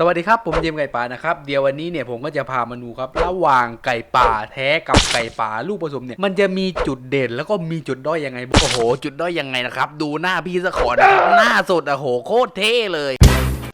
สวัสดีครับ ผมเจมส์ไก่ป่านะครับเดี๋ยววันนี้เนี่ยผมก็จะพามาดูครับ ระหว่างไก่ป่าแท้กับไก่ป่าลูกผสมเนี่ยมันจะมีจุดเด่นแล้วก็มีจุดด้อยยังไงโอ้โห จุดด้อยยังไงนะครับ ดูหน้าพี่สะขอนะครับหน้าสดอะโหโคตรเท่เลย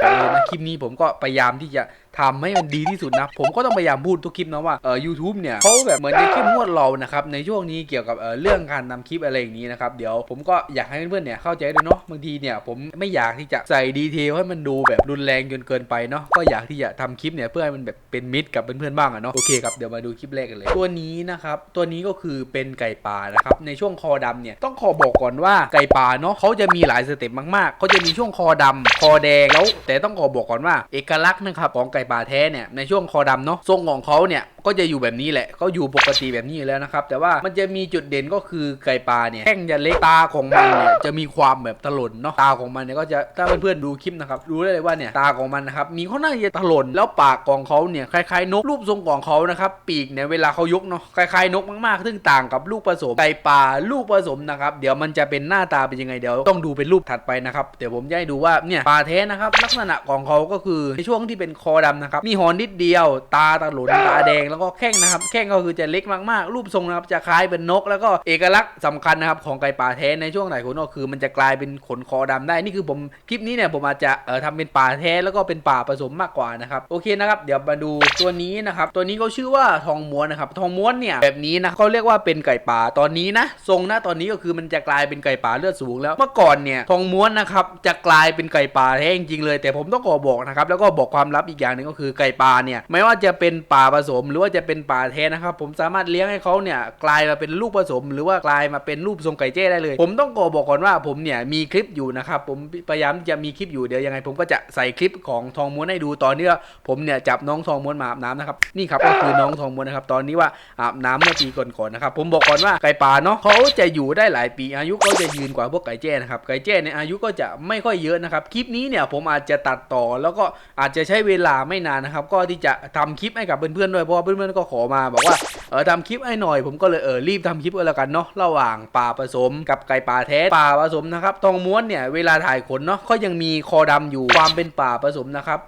เออนะคลิปนี้ผมก็พยายามที่จะทำให้มันดีที่สุดนะ ผมก็ต้องพยายามพูดทุกคลิปนะว่าเออยูทูบเนี่ยเขาแบบเหมือนจะเข้มงวดเรานะครับในช่วงนี้เกี่ยวกับเออเรื่องการนำคลิปอะไรอย่างนี้นะครับเดี๋ยวผมก็อยากให้เพื่อนๆเนี่ยเข้าใจด้วยเนาะบางทีเนี่ยผมไม่อยากที่จะใส่ดีเทลให้มันดูแบบรุนแรงจนเกินไปเนาะก็อยากที่จะทำคลิปเนี่ยเพื่อให้มันแบบเป็นมิตรกับเพื่อนๆบ้างอะเนาะโอเคครับเดี๋ยวมาดูคลิปแรกกันเลย ตัวนี้นะครับตัวนี้ก็คือเป็นไก่ป่านะครับในช่วงคอดำเนี่ยต้องขอบอกก่อนว่าไก่ป่าเนาะเขาจะมีหลายสเต็ปมากๆเขาจะมีช่วงคอดำคอแดงแล้วแต่ต้องขอบอกก่อนว่าเอกลักษณ์นะครับของไก่ก่ป่าแท้เนี่ยในช่วงคอดำเนาะทรงของเขาเนี่ยก็จะอยู่แบบนี้แหละก็อยู่ปกติแบบนี้อยู่แล้วนะครับ แต่ว่ามันจะมีจุดเด่นก็คือไก่ป่าเนี่ยแข้งจะเล็กตาของมันเนี่ยจะมีความแบบถลนเนาะตาของมันเนี่ยก็จะถ้าเพื่อนๆดูคลิปนะครับรู้ได้เลยว่าเนี่ยตาของมันนะครับมีค่อนข้าจะถลนแล้วปากของเขาเนี่ยคล้ายๆนกรูปทรงของเขานะครับปีกเนี่ยเวลาเขายกเนาะคล้ายๆนกมากๆ ซึ่งต่างกับลูกผสมไก่ป่าลูกผสมนะครับเดี๋ยวมันจะเป็นหน้าตาเป็นยังไงเดี๋ยวต้องดูเป็นรูปถัดไปนะครับเดี๋ยวผมจะให้ดูว่าเนี่ยป่าแท้นะครับลักษณะของเขาก็คือในช่วงที่เป็นคอดำนะครับมีหอนนิดเดียว ตาตาหลนตาแดงแล้วก็แข้งนะครับแข้งก็คือจะเล็กมากๆ รูปทรงนะครับจะคล้ายเป็นนก แล้วก็เอกลักษณ์สำคัญนะครับของไก่ป่าแท้ในช่วงไหนขนก็คือ มันจะกลายเป็นขนคอดำได้นี่คือผมคลิปนี้เนี่ยผมอาจจะเอ่อทำเป็นป่าแท้แล้วก็เป็นป่าผสมมากกว่านะครับโอเคนะครับเดี๋ยวมาดูตัวนี้นะครับตัวนี้เขาชื่อว่าทองม้วนนะครับทองม้วนเนี่ยแบบนี้นะเขาเรียกว่าเป็นไก่ป่าตอนนี้นะทรงนะตอนนี้ก็คือมันจะกลายเป็นไก่ป่าเลือดสูงแล้วเมื่อก่อนเนี่ยทองม้วนนะครับจะกลายเป็นไก่ป่าแท้จริงๆเลย แต่ผมต้องขอบอกนะครับแล้วก็บอกความลับอีกอย่างนึ่งก็คือไก่ป่าเนี่ยไม่ว่าจะเป็นป่าผสม หรือว่าจะเป็นป่าแท้นะครับผมสามารถเลี้ยงให้เขาเนี่ยกลายมาเป็นลูกผสม หรือว่ากลายมาเป็นรูปทรงไก่เจ้ได้เลย ผมต้องขอบอกก่อนว่าผมเนี่ยมีคลิปอยู่นะครับผมพยายามจะมีคลิปอยู่เดี๋ยวยังไง ผมก็จะใส่คลิปของทองม้วนให้ดูตอนนี้ว่าผมเนี่ยจับน้องทองม้วนมาอาบน้ำนะครับนี่ครับก็คือน้องทองม้วนนะครับตอนนี้ว่าอาบน้ำเมื่อปีก่อนๆนะครับผมบอกก่อนว่าไก่ป่าเนาะเขาจะอยู่ได้หลายปี อายุเขาจะยืนกว่าพวกไก่แจ้นะครับไก่แจ้เนี่ยอายุก็จะไม่ค่อยเยอะนะครับคลิปนี้เนี่ยผมอาจจะตัดต่อแล้วก็อาจจะใช้เวลาไม่นานนะครับ ก็ที่จะทำคลิปให้กับเพื่อนๆด้วยเพราะว่าเพื่อนๆก็ขอมาบอกว่าเออทำคลิปให้หน่อย ผมก็เลยเออรีบทำคลิปก็แล้วกันเนาะระหว่างป่าผสมกับไก่ป่าแท้ป่าผสมนะครับทองม้วนเนี่ยเวลาถ่ายขนเนาะก็ยังมีคอดำอยู่ความเป็นป่าผสมนะครับ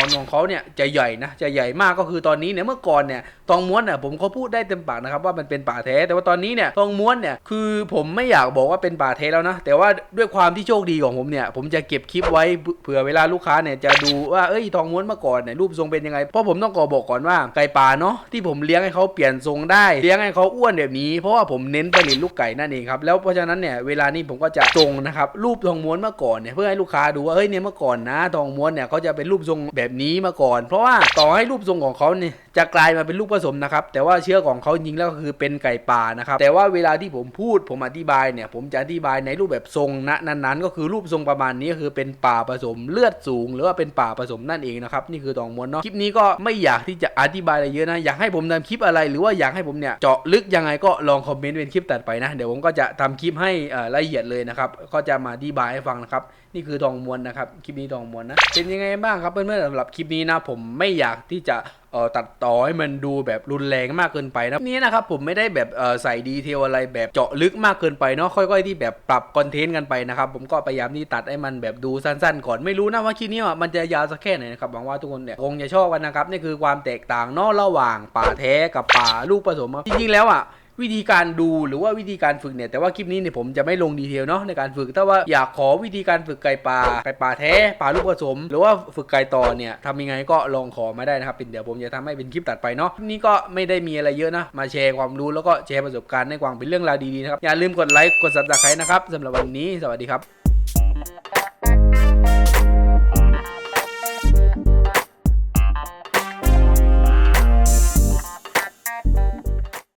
อนของเขาเนี่ยจะใหญ่นะจะใหญ่มากก็คือตอนนี้เนี่ยเมื่อก่อนเนี่ยทองม้วนเนี่ยผมเขาพูดได้เต็มปากนะครับว่ามันเป็นป่าแท้ แต่ว่าตอนนี้เนี่ยทองม้วนเนี่ยคือผมไม่อยากบอกว่าเป็นป่าแท้แล้วนะแต่ว่าด้วยความที่โชคดีของผมเนี่ยผมจะเก็บคลิปไว้เผื่อเวลาลูกค้าเนี่ยจะดูว่าเอ้ยทองม้วนเมื่อก่อนเนี่ยรูปทรงเป็นยังไงเพราะผมต้องขอบอกก่อนว่าไก่ป่าเนาะที่ผมเลี้ยงให้เขาเปลี่ยนทรงได้เลี้ยงให้เขาอ้วนแบบนี้ เพราะว่าผมเน้นผลิตลูกไก่นั่นเองครับแล้วเพราะฉะนั้นเนี่ยเวลานี้ผมก็จะทรงนะครับรูปทองม้วนเมื่อก่อนเนี่ยเพื่อให้ลูกค้าดูว่าเฮ้ยเนี่ยเมื่อก่อนนะทองม้วนเนี่ยเขาจะเป็นรูปทรงแบบบบนี้มาก่อน เพราะว่าต่อให้รูปทรงของเขาเนี่ย จะกลายมาเป็นลูกผสมนะครับ แต่ว่าเชื้อของเขาจริงแล้วก็คือเป็นไก่ป่านะครับ แต่ว่าเวลาที่ผมพูดผมอธิบายเนี่ย ผมจะอธิบายในรูปแบบทรงณนั้นๆ ก็คือรูปทรงประมาณนี้ก็คือเป็นป่าผสมเลือดสูง หรือว่าเป็นป่าผสมนั่นเองนะครับ นี่คือทองม้วนเนาะ คลิปนี้ก็ไม่อยากที่จะอธิบายอะไรเยอะนะ อยากให้ผมทำคลิปอะไร หรือว่าอยากให้ผมเนี่ยเจาะลึกยังไงก็ลองคอมเมนต์เป็นคลิปตัดไปนะ เดี๋ยวผมก็จะทำคลิปให้อ่อละเอียดเลยนะครับ ก็จะมาอธิบายให้ฟังนะครับ นี่คือทองม้วนนะครับ คลิปนี้ทองม้วนนะ เป็นยังไงบ้างครับเพื่อนๆสำหรับคลิปนี้นะ ผมไม่อยากที่จะเอ่อตัดต่อให้มันดูแบบรุนแรงมากเกินไปนะนี้นะครับผมไม่ได้แบบเอ่อใส่ดีเทลอะไรแบบเจาะลึกมากเกินไปเนาะค่อย ๆ ที่แบบปรับคอนเทนต์กันไปนะครับผมก็พยายามที่ตัดให้มันแบบดูสั้นๆก่อนไม่รู้นะว่าคลิปนี้อะมันจะยาวสักแค่ไหนนะครับหวังว่าทุกคนเนี่ยคงจะชอบกันนะครับนี่คือความแตกต่างเนอกระหว่างป่าแท้กับป่าลูกผสมจริงๆแล้วอะ วิธีการดูหรือว่าวิธีการฝึกเนี่ยแต่ว่าคลิปนี้เนี่ยผมจะไม่ลงดีเทลเนาะในการฝึกถ้าว่าอยากขอวิธีการฝึกไก่ป่าไก่ป่าแท้ป่าลูกผสม หรือว่าฝึกไก่ต่อเนี่ยทำยังไงก็ลองขอมาได้นะครับเป็นเดี๋ยวผมจะทำให้เป็นคลิปตัดไปเนาะนี่ก็ไม่ได้มีอะไรเยอะนะมาแชร์ความรู้แล้วก็แชร์ประสบการณ์ในกวางเป็นเรื่องราวดีๆนะครับอย่าลืมกดไลค์กดซับสไครต์นะครับสำหรับวันนี้สวัสดีครับ